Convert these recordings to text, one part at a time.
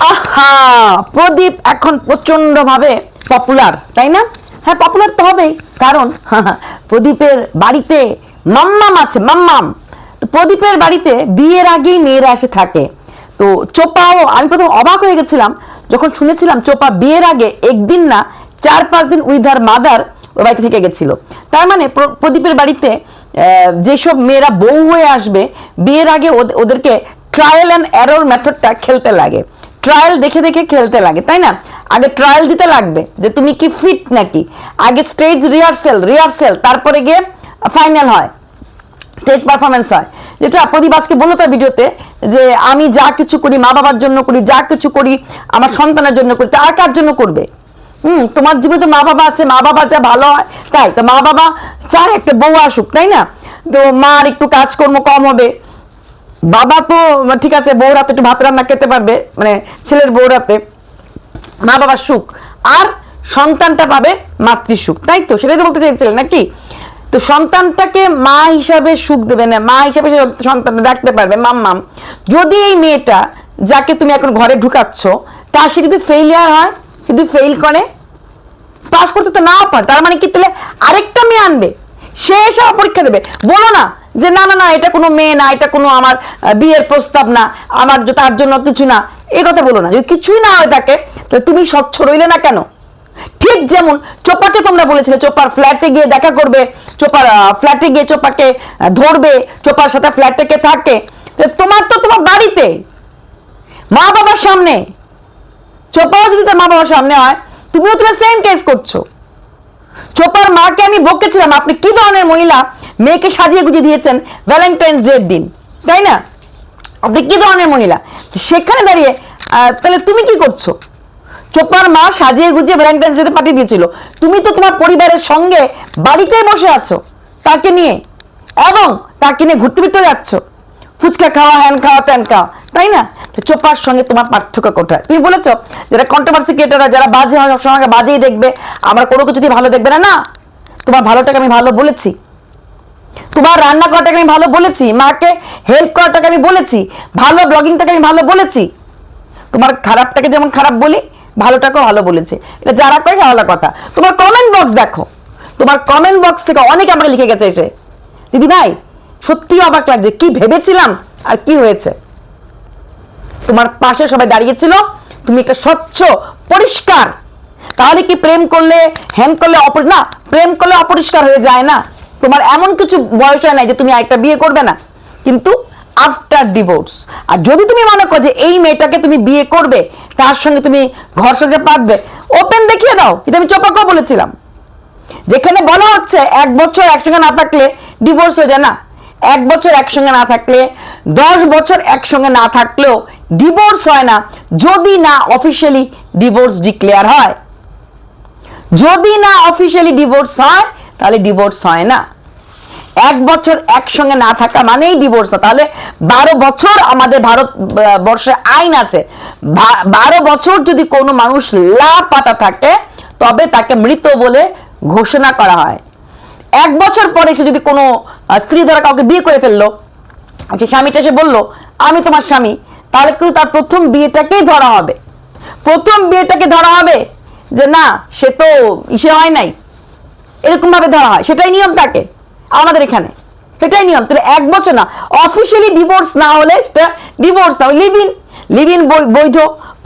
আহা, প্রদীপ এখন প্রচণ্ড ভাবে পপুলার তাই না? হ্যাঁ পপুলার তো হবেই, কারণ প্রদীপের বাড়িতে মাম্মাম আছে, মাম্মাম। তো প্রদীপের বাড়িতে বিয়ের আগেই মেয়েরা এসে থাকে। তো চোপাও, আমি প্রথম অবাক হয়ে গেছিলাম, যখন শুনেছিলাম চোপা বিয়ের আগে একদিন না চার পাঁচ দিন উইথ মাদার ওই বাড়িতে থেকে গেছিল। তার মানে প্র- প্রদীপের বাড়িতে যেসব মেয়েরা বউ হয়ে আসবে, বিয়ের আগে ওদ- ওদেরকে ট্রায়াল অ্যান্ড এরর মেথডটা খেলতে লাগে। ট্রায়াল দেখে দেখে খেলতে লাগে, তাই না? আগে ট্রায়াল দিতে লাগবে যে তুমি কি ফিট নাকি। আগে স্টেজ রিহার্সেল রিহার্সেল তারপরে গিয়ে ফাইনাল হয় স্টেজ পারফরমেন্স হয়। যেটা প্রদীপ আজকে বলল তার ভিডিওতে যে আমি যা কিছু করি, মা বাবার জন্য করি, যা কিছু করি, আমার সন্তানের জন্য করি, তা কার জন্য করবে? হুম, তোমার জীবনে তো মা বাবা আছে, মা বাবা যা ভালো হয়, তাই। তো মা বাবা চায় একটা বউ আসুক, তাই না? তো মার একটু কাজকর্ম কম হবে। বাবা তো ঠিক আছে বউ রাতে একটু ভাত রান্না খেতে পারবে মানে ছেলের বউ রাতে মা বাবার সুখ, আর সন্তানটা পাবে মাতৃ সুখ তাই তো? সেটাই তো বলতে চাইছিলেন নাকি? তো সন্তানটাকে মা হিসাবে সুখ দেবে না, মা হিসাবে সন্তানটা ডাকতে পারবে, মাম্মাম। যদি এই মেয়েটা, যাকে তুমি এখন ঘরে ঢুকাচ্ছ, তা সে যদি ফেইলিয়ার হয়, যদি ফেল করে পাস করতে তো নাও পারে, তার মানে কি? তাহলে আরেকটা মেয়ে আনবে, সে এসে পরীক্ষা দেবে। বলো না যে না না না, এটা কোনো মেয়ে না, এটা কোনো আমার বিয়ের প্রস্তাব না, আমার তার জন্য কিছু না, এ কথা বলো না। যদি কিছুই না হয় তাকে, তাহলে তুমি স্বচ্ছ রইলে না কেন? ঠিক যেমন চোপাকে তোমরা বলেছিলে, চোপার ফ্ল্যাটে গিয়ে দেখা করবে, চোপার ফ্ল্যাটে গিয়ে চোপাকে ধরবে, চোপার সাথে ফ্ল্যাটে থাকে তোমার তো তোমার বাড়িতে, মা বাবার সামনে। চোপাও যদি তার মা বাবার সামনে হয়, তুমিও তোমার সেম কেস করছ। চোপার মাকে আমি বকেছিলাম, আপনি কি ধরনের মহিলা? মেয়েকে সাজিয়ে গুজিয়ে দিয়েছেন ভ্যালেন্টাইন্স ডের দিন, তাই না? আপনি কি ধরনের মহিলা? সেখানে দাঁড়িয়ে তাহলে তুমি কি করছ? চোপার মা সাজিয়ে গুজিয়ে ভ্যালেন্টাইন্স ডেতে পাঠিয়ে দিয়েছিল। তুমি তো তোমার পরিবারের সঙ্গে বাড়িতেই বসে আছো, তাকে নিয়ে, এবং তাকে নিয়ে ঘুরতে ফিরতে যাচ্ছ। ফুচকা খাওয়া, হ্যান খাওয়া, ত্যান খাওয়া, তাই না? চোপার সঙ্গে তোমার পার্থক্য কোথায়? তুমি বলেছ, যারা কন্ট্রোভার্সি ক্রিয়েটাররা যারা বাজে হয়, সবসময় বাজেই দেখবে, আমার কোনো কিছু দিয়ে ভালো দেখবে না। না, তোমার ভালোটাকে আমি ভালো বলেছি। তোমার রান্না করাটাকে আমি ভালো বলেছি, মাকে হেল্প করাটাকে আমি বলেছি, ভালো ব্লগিংটাকে আমি ভালো বলেছি, তোমার খারাপটাকে যেমন খারাপ বলি, ভালোটাকেও ভালো বলেছে। এটা যারা করে ভালো কথা। তোমার কমেন্ট বক্স দেখো। তোমার কমেন্ট বক্স থেকে অনেকে আমাকে লিখে গেছে এসে, দিদি ভাই, সত্যি অবাক লাগছে, কি ভেবেছিলাম আর কি হয়েছে? তোমার পাশে সবাই দাঁড়িয়েছিল তুমি একটা স্বচ্ছ, পরিষ্কার। তাহলে কি প্রেম করলে হ্যান করলে অপর না, প্রেম করলে অপরিষ্কার হয়ে যায় না? তোমার এমন কিছু বয়স হয় নাই যে তুমি একটা বিয়ে করবে না। কিন্তু আফটার ডিভোর্স আর যদি তুমি মনে করো যে এই মেয়েটাকে তুমি বিয়ে করবে, তার সঙ্গে তুমি ঘর সংসার পাতবে ওপেন দেখিয়ে দাও এটা আমি চোপাকেও বলেছিলাম। যেখানে বলা হচ্ছে এক বছর একসঙ্গে না থাকলে ডিভোর্স হয়ে যায় না। এক বছর একসঙ্গে না থাকলে, দশ বছর একসঙ্গে না থাকলেও ডিভোর্স হয় না, যদি না অফিসিয়ালি ডিভোর্স ডিক্লেয়ার হয়। যদি না অফিসিয়ালি ডিভোর্স হয় তাহলে ডিভোর্স হয় না। এক বছর একসঙ্গে না থাকা মানেই ডিভোর্স তাহলে বারো বছর আমাদের ভারত বর্ষে আইন আছে। বারো বছর যদি কোনো মানুষ লাপাটা থাকে, তবে তাকে মৃত বলে ঘোষণা করা হয়। এক বছর পরে সে যদি কোনো স্ত্রী ধরা কাউকে বিয়ে করে ফেলল, সে স্বামীটা সে বলল, আমি তোমার স্বামী। তাহলে কিন্তু তার প্রথম বিয়েটাকেই ধরা হবে। প্রথম বিয়েটাকে ধরা হবে যে না, সে তো ইসে হয় নাই। এরকম ভাবে ধরা হয়। সেটাই নিয়ম থাকে আমাদের এখানে। সেটাই নিয়ম। তাহলে এক বছর না অফিসিয়ালি ডিভোর্স না হলে সেটা ডিভোর্স না লিভ ইন লিভ ইন বৈধ,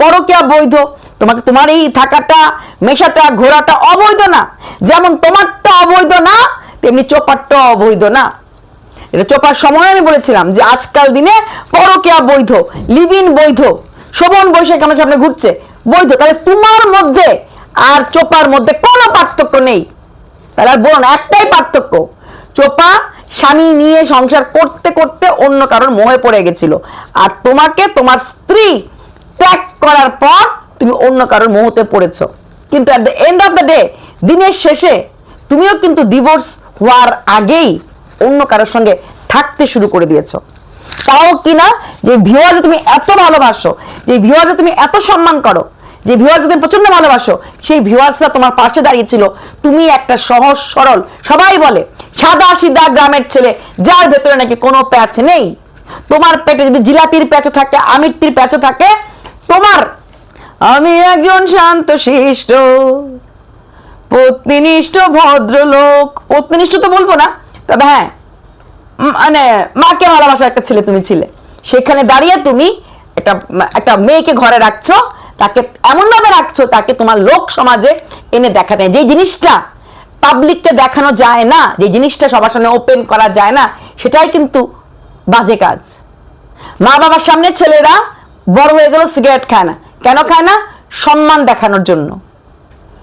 পরকিয়া বৈধ। তোমাকে তোমার এই থাকাটা, মেশাটা, ঘোরাটা অবৈধ না। যেমন তোমারটা অবৈধ না, তেমনি চোপারটা অবৈধ না। এটা চোপার সময় আমি বলেছিলাম যে আজকাল দিনে পরকিয়া বৈধ লিভ ইন বৈধ। শোভন বৈশাখ আমার সামনে ঘুরছে, বৈধ। তাহলে তোমার মধ্যে আর চোপার মধ্যে কোনো পার্থক্য নেই। তাহলে আর একটাই পার্থক্য। চোপা স্বামী নিয়ে সংসার করতে করতে অন্য কারোর মোহে পড়ে গেছিল। আর তোমাকে তোমার স্ত্রী ত্যাগ করার পর তুমি অন্য কারোর মোহতে পড়েছো। কিন্তু at the end of the day দিনের শেষে তুমিও কিন্তু ডিভোর্স হওয়ার আগেই অন্য কারোর সঙ্গে থাকতে শুরু করে দিয়েছ। তাও কিনা যে ভিওয়াজে তুমি এত ভালোবাসো, যে ভিওয়াজে তুমি এত সম্মান করো যে ভিউয়ার্স তুমি প্রচণ্ড ভালোবাসো, সেই ভিউয়ার্সরা তোমার পাশে দাঁড়িয়েছিল। তুমি একটা সহজ, সরল, সবাই বলে, সাদা সিধা গ্রামের ছেলে, যার ভেতরে নাকি কোনো প্যাচ নেই। তোমার পেটে যদি জিলাপির প্যাচে থাকে আমিরটির প্যাচে থাকে, তোমার, আমি একজন শান্ত শিষ্ট, পত্নীনিষ্ঠ ভদ্রলোক। পত্নীনিষ্ঠ তো বলব না, তবে হ্যাঁ মানে মাকে ভালোবাসা একটা ছেলে তুমি ছিলে। সেখানে দাঁড়িয়ে তুমি একটা একটা মেয়েকে ঘরে রাখছো তাকে এমন ভাবে রাখছো তাকে তোমার লোক সমাজে এনে দেখাতে যে জিনিসটা পাবলিককে দেখানো যায় না যে জিনিসটা সবার সামনে ওপেন করা যায় না, সেটাই কিন্তু বাজে কাজ। মা বাবার সামনে ছেলেরা বড় হয়ে গেল সিগারেট খায় না। কেন খায় না? সম্মান দেখানোর জন্য।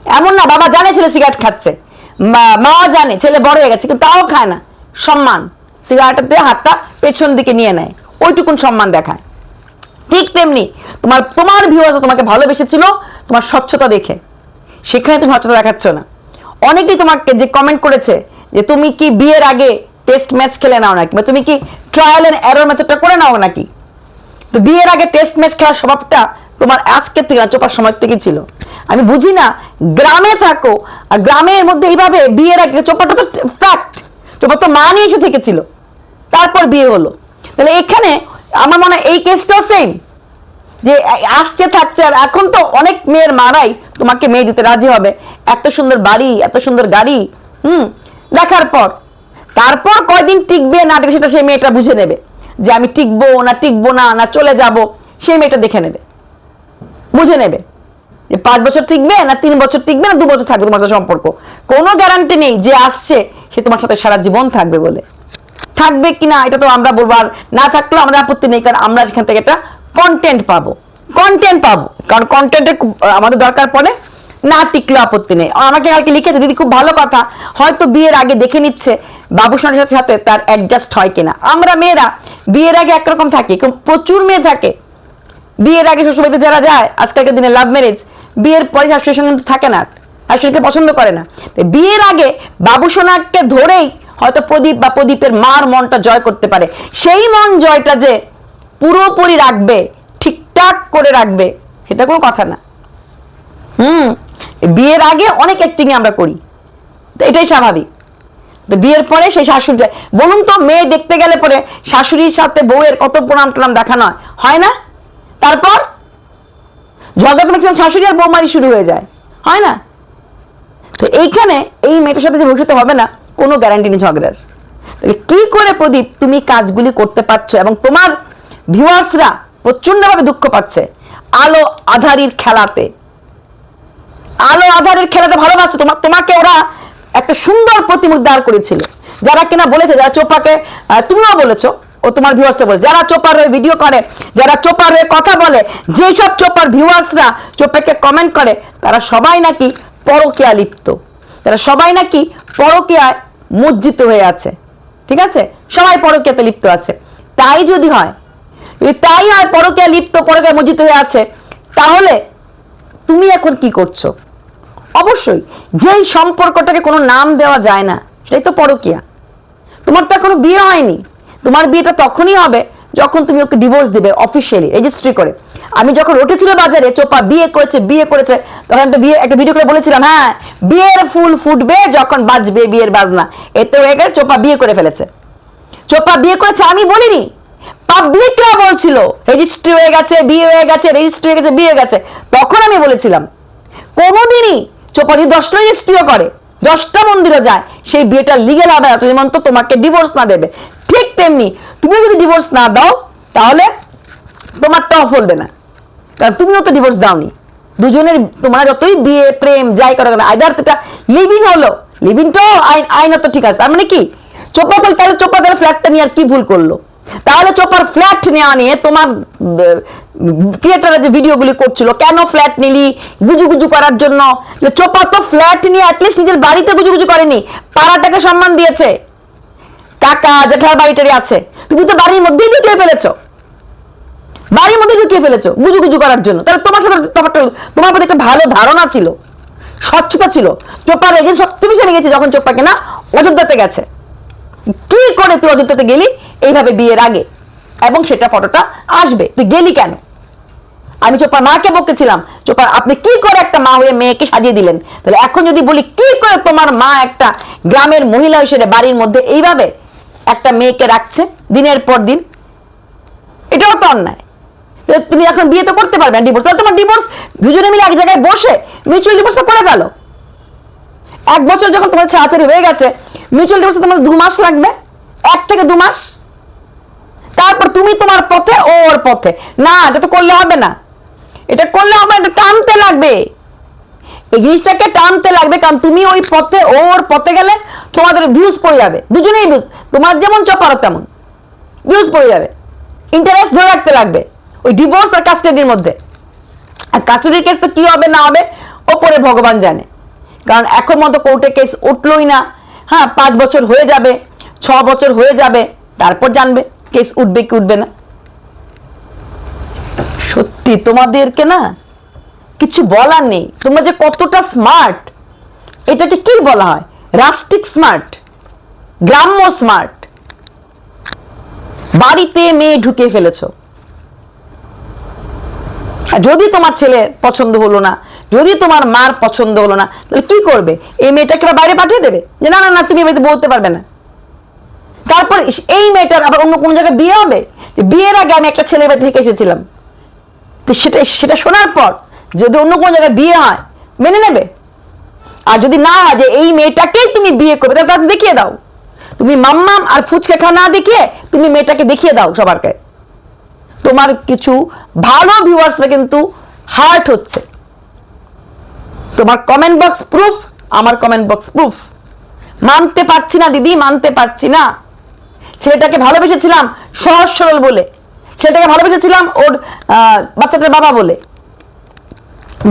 এমন না, বাবা জানে ছেলে সিগারেট খাচ্ছে। মা- জানে, ছেলে বড় হয়ে গেছে, কিন্তু তাও খায় না। সম্মান। সিগারেটের দিয়ে হাতটা পেছন দিকে নিয়ে নেয়। ওইটুকুন সম্মান দেখায়। ঠিক তেমনি তোমার তোমার ভিউয়ার্স তোমাকে ভালোবেসেছিল, তোমার স্বচ্ছতা দেখে। সেখানে তুমি স্বচ্ছতা দেখাচ্ছ না। অনেকেই তোমাকে যে কমেন্ট করেছে যে তুমি কি বিয়ের আগে টেস্ট ম্যাচ খেলে নাও নাকি? বা তুমি কি ট্রায়াল এন্ড এরর মেথডটা করে নাও নাকি? তো বিয়ের আগে টেস্ট ম্যাচ খেলার স্বভাবটা তোমার আজকের থেকে চোপার সময় থেকে ছিল। আমি বুঝি না, গ্রামে থাকো, আর গ্রামের মধ্যে এইভাবে বিয়ের আগে চোপাটা তো ফ্যাক্ট চোপা তো মা নিয়ে এসে থেকেছিল। তারপর বিয়ে হলো। তাহলে এখানে আমার মনে এই কেসটাও সেম যে আসছে, থাকছে, আর এখন তো অনেক মেয়ের মারাই তোমাকে মেয়ে দিতে রাজি হবে। এত সুন্দর বাড়ি, এত সুন্দর গাড়ি, হুম, দেখার পর। তারপর কয়দিন টিকবে না টিকবে সেটা সেই মেয়েটা বুঝে নেবে। যে আমি টিকবো না টিকবো না না চলে যাব, সেই মেয়েটা দেখে নেবে। বুঝে নেবে। যে পাঁচ বছর টিকবে না তিন বছর টিকবে না, দু বছর থাকবে তোমার সাথে সম্পর্ক। কোনো গ্যারান্টি নেই যে আসছে, সে তোমার সাথে সারা জীবন থাকবে বলে। থাকবে কিনা এটা তো আমরা বলব, আর না থাকলেও আমাদের আপত্তি নেই, কারণ আমরা সেখান থেকে একটা কন্টেন্ট পাবো। কন্টেন্ট পাবো, কারণ কন্টেন্টের আমাদের দরকার পড়ে, না টিকলেও আপত্তি নেই। আমাকে কালকে লিখেছে, দিদি খুব ভালো কথা, হয়তো বিয়ের আগে দেখে নিচ্ছে বাবুসনের সাথে সাথে তার অ্যাডজাস্ট হয় কিনা। আমরা মেয়েরা, বিয়ের আগে একরকম থাকি প্রচুর মেয়ে থাকে। বিয়ের আগে শ্বশুরবাড়িতে যারা যায়, আজকালকার দিনে লাভ ম্যারেজ বিয়ের পরে শাশুড়ির সঙ্গে থাকে না, শাশুড়িকে পছন্দ করে না। বিয়ের আগে বাবু সোনাকে ধরেই হয়তো প্রদীপ বা প্রদীপের মার মনটা জয় করতে পারে। সেই মন জয়টা যে পুরোপুরি রাখবে, ঠিকঠাক করে রাখবে, সেটা কোনো কথা না। হুম, বিয়ের আগে অনেক অ্যাক্টিং আমরা করি। তো এটাই স্বাভাবিক। তো বিয়ের পরে সেই শাশুড়ি বলুন তো মেয়ে দেখতে গেলে পরে শাশুড়ির সাথে বউয়ের কত প্রণাম টনাম দেখানো হয় হয় না? তারপর ঝগড়া তো ম্যাক্সিমাম শাশুড়ি আর বৌমারি শুরু হয়ে যায়, হয় না? তো এইখানে এই মেয়েটার সাথে যে ভবিষ্যতে হবে না কোনো গ্যারান্টি নেই ঝগড়ার। তাহলে কি করে প্রদীপ, তুমি কাজগুলি করতে পারছ এবং তোমার ভিউয়ার্সরা প্রচন্ডভাবে দুঃখ পাচ্ছে? আলো আধারির খেলাতে। আলো আধারের খেলাটা ভালোবাসে। তোমার তোমাকে ওরা একটা সুন্দর প্রতিমূর্তি দাঁড় করেছিল যারা কিনা বলেছে, যারা চোপাকে তুমিও বলেছ, ও তোমার ভিউয়ার্সকে বলে। যারা চোপার হয়ে ভিডিও করে, যারা চোপার হয়ে কথা বলে যেসব চোপার ভিউয়ার্সরা চোপাকে কমেন্ট করে, তারা সবাই নাকি পরকিয়া লিপ্ত। তারা সবাই নাকি পরকিয়ায় মজ্জিত হয়ে আছে। ঠিক আছে? সবাই পরকিয়াতে লিপ্ত আছে। তাই যদি হয় তাই হয় পরকিয়া লিপ্ত, পরকিয়া মজ্জিত হয়ে আছে, তাহলে তুমি এখন কি করছ? অবশ্যই, যেই সম্পর্কটাকে কোনো নাম দেওয়া যায় না, সেটাই তো পরকিয়া। তোমার তো এখনও বিয়ে হয়নি। তোমার বিয়েটা তখনই হবে যখন তুমি ওকে ডিভোর্স দিবে অফিসিয়ালি রেজিস্ট্রি করে। আমি যখন উঠেছিল বাজারে, চোপা বিয়ে করেছে বিয়ে করেছে, তখন তো বিয়ে একটা ভিডিও করে বলেছিলাম হ্যাঁ বিয়ের ফুল ফুটবে যখন বাজবে বিয়ের বাজনা। এতে হয়ে গেলে চোপা বিয়ে করে ফেলেছে। চোপা বিয়ে করেছে, আমি বলিনি। পাবলিকরা বলছিল রেজিস্ট্রি হয়ে গেছে, বিয়ে হয়ে গেছে রেজিস্ট্রি হয়ে গেছে, বিয়ে গেছে। তখন আমি বলেছিলাম, কোনোদিনই চোপা যদি দশটা রেজিস্ট্রিও করে, দশটা মন্দিরে যায়, সেই বিয়েটা লিগেল হবে না। তো তোমাকে ডিভোর্স না দেবে। ঠিক তেমনি তুমি যদি ডিভোর্স না দাও, তাহলে তোমারটাও ফলবে না। কারণ তুমিও তো ডিভোর্স দাওনি। দুজনের তোমরা যতই বিয়ে, প্রেম, যাই করো কেন আইদার এটা লিভিং হলো লিভিংটাও আইন তো ঠিক আছে। তার মানে কি? চোপা তাহলে তাহলে চোপা তাহলে ফ্ল্যাটটা নিয়ে আর কি ভুল করল? তাহলে চোপার ফ্ল্যাট নেওয়া নিয়ে তোমার ক্রিয়েটাররা যে ভিডিওগুলি করছিল, কেন ফ্ল্যাট নিলি গুজু গুজু করার জন্য? চোপা তো ফ্ল্যাট নিয়ে অ্যাটলিস্ট নিজের বাড়িতে গুজু গুজু করেনি, পাড়াটাকে সম্মান দিয়েছে। কাকা, জেঠার বাড়িটারি আছে। তুমি তো বাড়ির মধ্যেই ঢুকিয়ে ফেলেছো। বাড়ির মধ্যে ঢুকিয়ে ফেলেছো গুজু করার জন্য। তাহলে তোমার সাথে তোমার প্রতি একটা ভালো ধারণা ছিল, স্বচ্ছতা ছিল। চোপার এগেন সত্যি মিশে গেছে যখন চোপা কেনা অযোধ্যাতে গেছে। কি করে তুই অযোধ্যাতে গেলি? এইভাবে বিয়ের আগে। এবং সেটা ফটোটা আসবে। তুই গেলি কেন? আমি চোপার মাকে বকেছিলাম চোপার, আপনি কি করে একটা মা হয়ে মেয়েকে সাজিয়ে দিলেন? তাহলে এখন যদি বলি, কি করে তোমার মা একটা গ্রামের মহিলা হিসেবে বাড়ির মধ্যে এইভাবে একটা মেয়েকে রাখছে, দিনের পর দিন। এটাও তো অন্যায়। তুমি এখন বিয়ে তো করতে পারবে না ডিভোর্স তাহলে তোমার ডিভোর্স দুজনে মিলে এক জায়গায় বসে মিউচুয়াল ডিভোর্সটা করে ফেলো। এক বছর যখন তোমার ছাড়াছাড়ি হয়ে গেছে মিউচুয়াল ডিভোর্সে তোমার দু মাস লাগবে, এক থেকে দু মাস। তারপর তুমি তোমার পথে ওর পথে। না, এটা তো করলে হবে না। এটা করলে হবে এটা টানতে লাগবে। এই জিনিসটাকে টানতে লাগবে, কারণ তুমি ওই পথে, ওর পথে গেলে তোমাদের ভিউজ পড়ে যাবে। দুজনেই ভিউজ তোমার যেমন চপারও তেমন। ভিউজ পড়ে যাবে। ইন্টারেস্ট ধরে রাখতে লাগবে। ওই ডিভোর্স আর কাস্টাডির মধ্যে। আর কাস্টাডির কেস তো কি হবে, না হবে, ওপরে ভগবান জানে। কারণ এখন মতো কোর্টে কেস উঠলোই না। হ্যাঁ পাঁচ বছর হয়ে যাবে, ছ বছর হয়ে যাবে, তারপর জানবে কেস উঠবে কি উঠবে না। সত্যি তোমাদেরকে না কিছু বলার নেই। তোমরা যে কতটা স্মার্ট এটাকে কি বলা হয়? রাস্টিক স্মার্ট গ্রাম্য স্মার্ট বাড়িতে মেয়ে ঢুকিয়ে ফেলেছো। যদি তোমার ছেলে পছন্দ হলো না, যদি তোমার মার পছন্দ হলো না, তাহলে কি করবে? এই মেয়েটাকে বাইরে পাঠিয়ে দেবে? যে না না না, তুমি এবারে বলতে পারবে না। তারপর এই মেয়েটার আবার অন্য কোনো জায়গায় বিয়ে হবে? যে বিয়ের আগে আমি একটা ছেলে বাড়ি থেকে এসেছিলাম। তো সেটা সেটা শোনার পর যদি অন্য কোনো জায়গায় বিয়ে হয়, মেনে নেবে। আর যদি না হয় যে এই মেয়েটাকেই তুমি বিয়ে করবে, তাহলে তাকে দেখিয়ে দাও। তুমি মাম্মাম আর ফুচকা খাওয়া না দেখিয়ে তুমি মেয়েটাকে দেখিয়ে দাও সবারকে। তোমার কিছু ভালো ভিউয়ার্সরা কিন্তু হার্ট হচ্ছে। তোমার কমেন্ট বক্স প্রুফ আমার কমেন্ট বক্স প্রুফ মানতে পারছি না, দিদি, মানতে পারছি না। ছেলেটাকে ভালোবেসেছিলাম সহজ সরল বলে। ছেলেটাকে ভালোবেসেছিলাম ওর বাচ্চাটার বাবা বলে।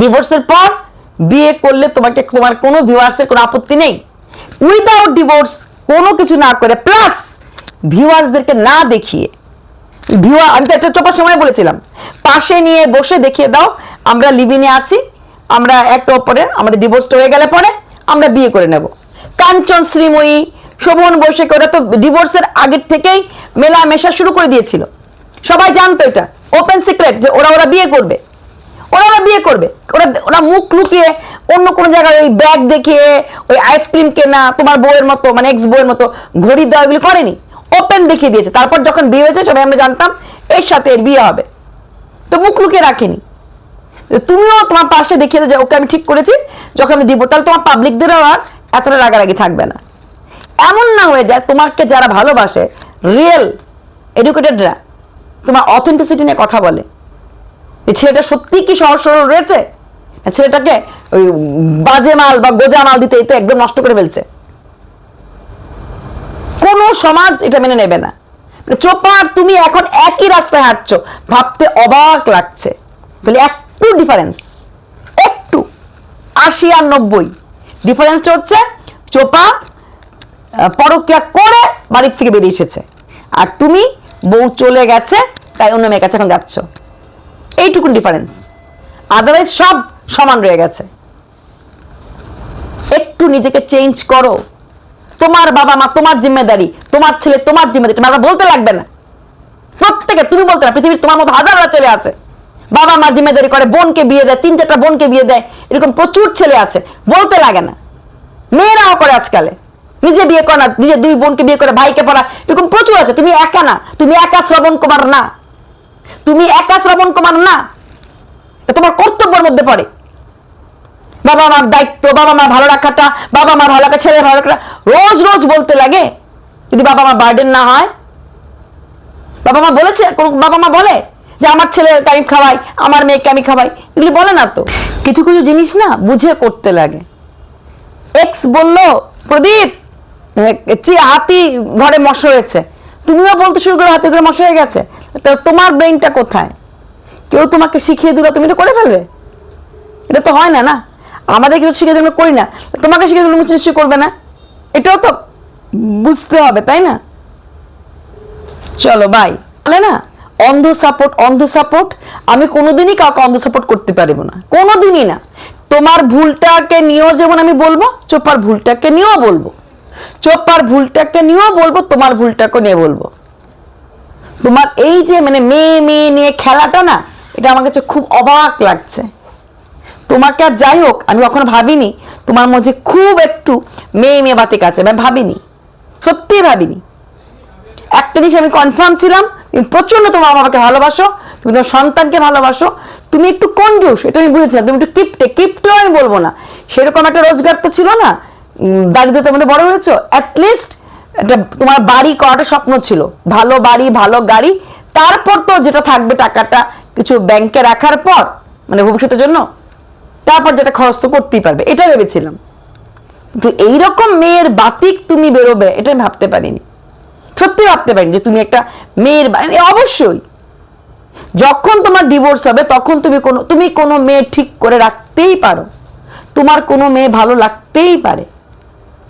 ডিভোর্সের পর বিয়ে করলে তোমাকে তোমার কোনো ভিউয়ার্সের কোনো আপত্তি নেই। উইদাউট ডিভোর্স কোনো কিছু না করে প্লাস ভিউয়ার্সদেরকে না দেখিয়ে ভিউয়ার আমি তো একটা চোপার সময় বলেছিলাম, পাশে নিয়ে বসে দেখিয়ে দাও, আমরা লিভিনে আছি, আমরা একটা ওপরে আমাদের ডিভোর্সটা হয়ে গেলে পরে আমরা বিয়ে করে নেব। কাঞ্চন, শ্রীময়ী, শোভন বৈশাখী, ওরা তো ডিভোর্সের আগের থেকেই মেলামেশা শুরু করে দিয়েছিল। সবাই জানতো এটা। ওপেন সিক্রেট যে ওরা ওরা বিয়ে করবে। ওরা ওরা বিয়ে করবে। ওরা ওরা মুখ লুকিয়ে অন্য কোনো জায়গায় ওই ব্যাগ দেখিয়ে, ওই আইসক্রিম কেনা, তোমার বউয়ের মতো মানে এক্স বউয়ের মতো ঘড়ি দেওয়া এগুলি করেনি। ওপেন দেখিয়ে দিয়েছে। তারপর যখন বিয়ে হয়েছে, সবাই আমরা জানতাম এর সাথে এর বিয়ে হবে। তো মুখ লুকিয়ে রাখেনি। তুমিও তোমার পাশে দেখিয়ে যে, ওকে আমি ঠিক করেছি। যখন আমি দিব, তাহলে তোমার পাবলিকদেরও আর এতটা রাগারাগি থাকবে না। এমন না হয়ে যায়, তোমাকে যারা ভালোবাসে রিয়েল এডুকেটেডরা তোমার অথেন্টিসিটি নিয়ে কথা বলে। ছেলেটা সত্যি কি সহজ সরল রয়েছে? ছেলেটাকে ওই বাজে মাল বা গোজা মাল দিতে এতে একদম নষ্ট করে ফেলছে। কোন সমাজ এটা মেনে নেবে না। চোপার তুমি এখন একই রাস্তায় হাঁটছো ভাবতে অবাক লাগছে। তাহলে একটু ডিফারেন্স একটু আশি আর নব্বই। ডিফারেন্সটা হচ্ছে চোপা আহ, পরকিয়া করে বাড়ির থেকে বেরিয়ে এসেছে। আর তুমি বউ চলে গেছে তাই অন্য মেয়ের কাছে এখন যাচ্ছ। এইটুকুন ডিফারেন্স আদারওয়াইজ সব সমান রয়ে গেছে। একটু নিজেকে চেঞ্জ করো। তোমার বাবা মা, তোমার জিম্মেদারি, তোমার ছেলে, তোমার জিম্মেদারি, তোমার বলতে লাগবে না। প্রত্যেকে তুমি বলতে না, পৃথিবীর তোমার মতো হাজার হাজার ছেলে আছে। বাবা মা জিম্মেদারি করে, বোনকে বিয়ে দেয়, তিন চারটা বোনকে বিয়ে দেয়, এরকম প্রচুর ছেলে আছে, বলতে লাগে না। মেয়েরাও করে আজকালে। নিজে বিয়ে করে না, নিজে দুই বোনকে বিয়ে করে, ভাইকে পড়া, এরকম প্রচুর আছে। তুমি একা না, তুমি একা শ্রবণ কুমার না। তুমি একা শ্রবণ কুমার না। তোমার কর্তব্যের মধ্যে পড়ে। বাবা মার দায়িত্ব, বাবা মা ভালো রাখাটা, বাবা মা ভালো রাখা, ছেলে ভালো রাখাটা রোজ রোজ বলতে লাগে। যদি বাবা মা বার্ডেন না হয়। বাবা মা বলেছে বাবা মা বলে যে, আমার ছেলেকে আমি খাওয়াই, আমার মেয়েকে আমি খাওয়াই। এগুলি বলে না তো। কিছু কিছু জিনিস না বুঝে করতে লাগে। এক্স বলল, প্রদীপ হাতি ঘরে মশা হয়েছে। তুমিও বলতে শুরু করে, হাতে করে মশা হয়ে গেছে। তো তোমার ব্রেনটা কোথায়? কেউ তোমাকে শিখিয়ে দিল, তুমি এটা করে ফেলবে? এটা তো হয় না না? আমাদের কিছু শিখে দিলে করি না। তোমাকে শিখে দিলে তুমি নিশ্চয়ই করবে না। এটাও তো বুঝতে হবে, তাই না? চলো বাই বলে না, অন্ধ সাপোর্ট অন্ধ সাপোর্ট আমি কোনোদিনই কাউকে অন্ধ সাপোর্ট করতে পারব না। কোনোদিনই না। তোমার ভুলটাকে নিয়েও যেমন আমি বলব, চোপার ভুলটাকে নিয়েও বলব। চোপার ভুলটাকে নিয়েও বলব, তোমার ভুলটাকে নিয়ে বলব। তোমার এই যে মানে মেয়ে মেয়ে নিয়ে খেলাটা না, এটা আমার কাছে খুব অবাক লাগছে। তোমাকে আর যাই হোক, আমি কখনো ভাবিনি, তোমার মধ্যে খুব একটু মেয়ে মেয়ে বাতিক আছে, আমি ভাবিনি। সত্যি ভাবিনি। একটা জিনিস আমি কনফার্ম ছিলাম, তুমি প্রচণ্ড তোমার বাবাকে ভালোবাসো, তুমি তোমার সন্তানকে ভালোবাসো, তুমি একটু কঞ্জুস এটা আমি বুঝেছিলাম, তুমি একটু কিপটে, কিপটেও আমি বলব না। সেরকম একটা রোজগার তো ছিল না দারিদ্রতার মধ্যে বড় হয়েছো? অ্যাটলিস্ট একটা তোমার বাড়ি করাটা স্বপ্ন ছিল। ভালো বাড়ি, ভালো গাড়ি। তারপর তো যেটা থাকবে টাকাটা কিছু ব্যাংকে রাখার পর মানে ভবিষ্যতের জন্য, তারপর যেটা খরচ তো করতেই পারবে। এটা ভেবেছিলাম। কিন্তু এইরকম মেয়ের বাতিক তুমি বেরোবে এটা আমি ভাবতে পারিনি। সত্যি ভাবতে পারিনি যে তুমি একটা মেয়ের অবশ্যই। যখন তোমার ডিভোর্স হবে, তখন তুমি কোনো তুমি কোনো মেয়ে ঠিক করে রাখতেই পারো। তোমার কোনো মেয়ে ভালো লাগতেই পারে।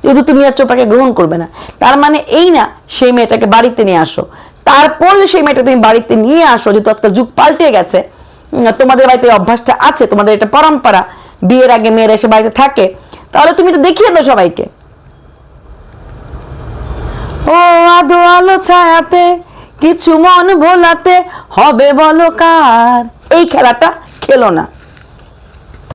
যেহেতু তুমি আর চোপাকে গ্রহণ করবে না। তার মানে এই না, সেই মেয়েটাকে বাড়িতে নিয়ে আসো। তারপর যে সেই মেয়েটা তুমি বাড়িতে নিয়ে আসো যেহেতু আজকাল যুগ পাল্টে গেছে তোমাদের বাড়িতে অভ্যাসটা আছে, তোমাদের এটা পরম্পরা, বিয়ের আগে মেয়েরা এসে বাড়িতে থাকে, তাহলে তুমি এটা দেখিয়ে দাও সবাইকে। ও আদো আলো ছায়াতে, কিছু মন ভোলাতে, হবে বলো কার? এই খেলাটা খেলো না।